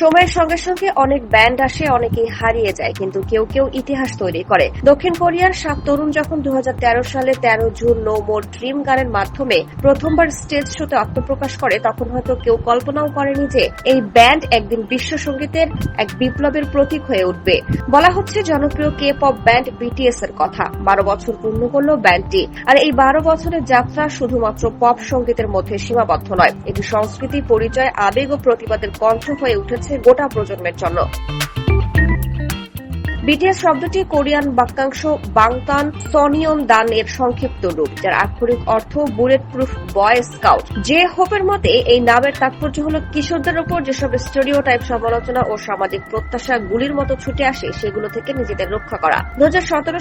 সময়ের সঙ্গে সঙ্গে অনেক ব্যান্ড আসে, অনেকেই হারিয়ে যায়, কিন্তু কেউ কেউ ইতিহাস তৈরি করে। দক্ষিণ কোরিয়ার সাত তরুণ যখন দু হাজার তেরো সালে তেরো জুন নো মোর ড্রিম গানের মাধ্যমে প্রথমবার স্টেজ শোতে আত্মপ্রকাশ করে, তখন হয়তো কেউ কল্পনাও করেনি যে এই ব্যান্ড একদিন বিশ্ব সঙ্গীতের এক বিপ্লবের প্রতীক হয়ে উঠবে। বলা হচ্ছে জনপ্রিয় কে পপ ব্যান্ড বিটিএস এর কথা। বারো বছর পূর্ণ করল ব্যান্ডটি। আর এই বারো বছরের যাত্রা শুধুমাত্র পপ সঙ্গীতের মধ্যে সীমাবদ্ধ নয়, এটি সংস্কৃতি, পরিচয়, আবেগ ও প্রতিবাদের কণ্ঠ হয়ে উঠেছে। গোটা প্রজন্মের জন্য। বিটিএস শব্দটি কোরিয়ান বাক্যাংশ বাংতান সনিয়ন দান এর সংক্ষিপ্ত রূপ, যার আক্ষরিক অর্থ বুলেট প্রুফ বয় স্কাউট যে হোপের মতে, এই নামের তাৎপর্য হল কিশোরদের উপর যেসব স্টুডিও টাইপ সমালোচনা ও সামাজিক প্রত্যাশা গুলির মতো ছুটে আসে, সেগুলো থেকে নিজেদের রক্ষা করা। দু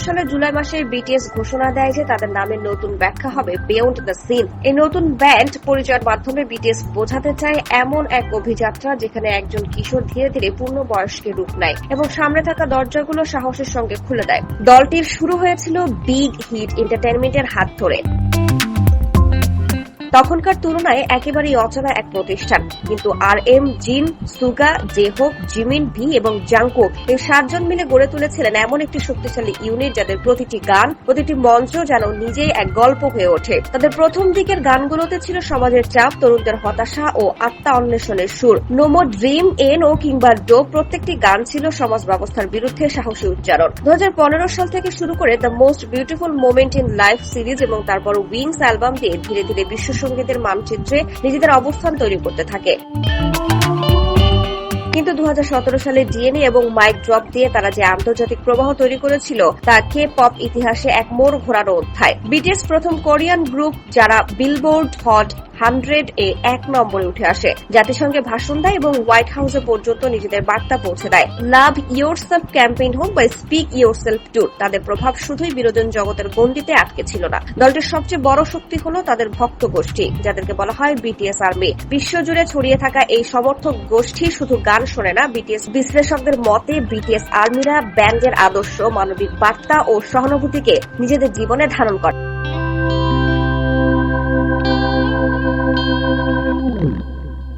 সালে জুলাই মাসে বিটিএস ঘোষণা দেয় যে তাদের নামের নতুন ব্যাখ্যা হবে বিয়ন্ড দ্য সিন এই নতুন ব্যান্ড পরিচয়ের মাধ্যমে বিটিএস বোঝাতে চায় এমন এক অভিযাত্রা, যেখানে একজন কিশোর ধীরে ধীরে পূর্ণ বয়স্কে রূপ নেয় এবং সামনে থাকা দরজাগুলো সাহসের সঙ্গে খুলে দেয়। দলটির শুরু হয়েছিল বিগ হিট এন্টারটেনমেন্টের হাত ধরে। তখনকার তুলনায় একেবারেই অচেনা এক প্রতিষ্ঠান। কিন্তু R M, Jin, Suga J Hope Jimin, V এবং জাংকুক এই সাতজন মিলে গড়ে তুলেছিলেন এমন একটি শক্তিশালী ইউনিট যাদের প্রতিটি গান, প্রতিটি মঞ্চ যেন নিজেই এক গল্প হয়ে ওঠে। তাদের প্রথম দিকের গানগুলোতে ছিল সমাজের চাপ, তরুণদের হতাশা ও আত্মা অন্বেষণের সুর। নোমো ড্রিম, এন ও কিংবা ডো প্রত্যেকটি গান ছিল সমাজ ব্যবস্থার বিরুদ্ধে সাহসী উচ্চারণ। দু হাজার পনেরো সাল থেকে শুরু করে the most beautiful moment in life series এবং তারপর উইংস অ্যালবাম দিয়ে ধীরে ধীরে বিশ্ব সঙ্গীতের মানচিত্রে নিজেদের অবস্থান তৈরি করতে থাকে। কিন্তু দু হাজার সতেরো সালে ডিএনএ এবং মাইক ড্রপ দিয়ে তারা যে আন্তর্জাতিক প্রবাহ তৈরি করেছিল, তা কে পপ ইতিহাসে এক মোড় ঘোরানো অধ্যায়। বিটিএস প্রথম কোরিয়ান গ্রুপ, যারা বিলবোর্ড হট হান্ড্রেড এ এক নম্বরে উঠে আসে। জাতিসংঘে ভাষণ দেয় এবং হোয়াইট হাউসে পর্যন্ত নিজেদের বার্তা পৌঁছে দেয়। লাভ ইয়োর সেলফ ক্যাম্পেইন হোক বা স্পিক ইয়োর সেলফ ট্যুর তাদের প্রভাব শুধুই বিনোদন জগতের গণ্ডিতে আটকে ছিল না। দলটির সবচেয়ে বড় শক্তি হল তাদের ভক্ত গোষ্ঠী, যাদেরকে বলা হয় বিটিএস আর্মি বিশ্বজুড়ে ছড়িয়ে থাকা এই সমর্থক গোষ্ঠী শুধু গান শোনে না বিটিএস বিশ্লেষকদের মতে বিটিএস আর্মিরা ব্যান্ডের আদর্শ, মানবিক বার্তা ও সহানুভূতিকে নিজেদের জীবনে ধারণ করে।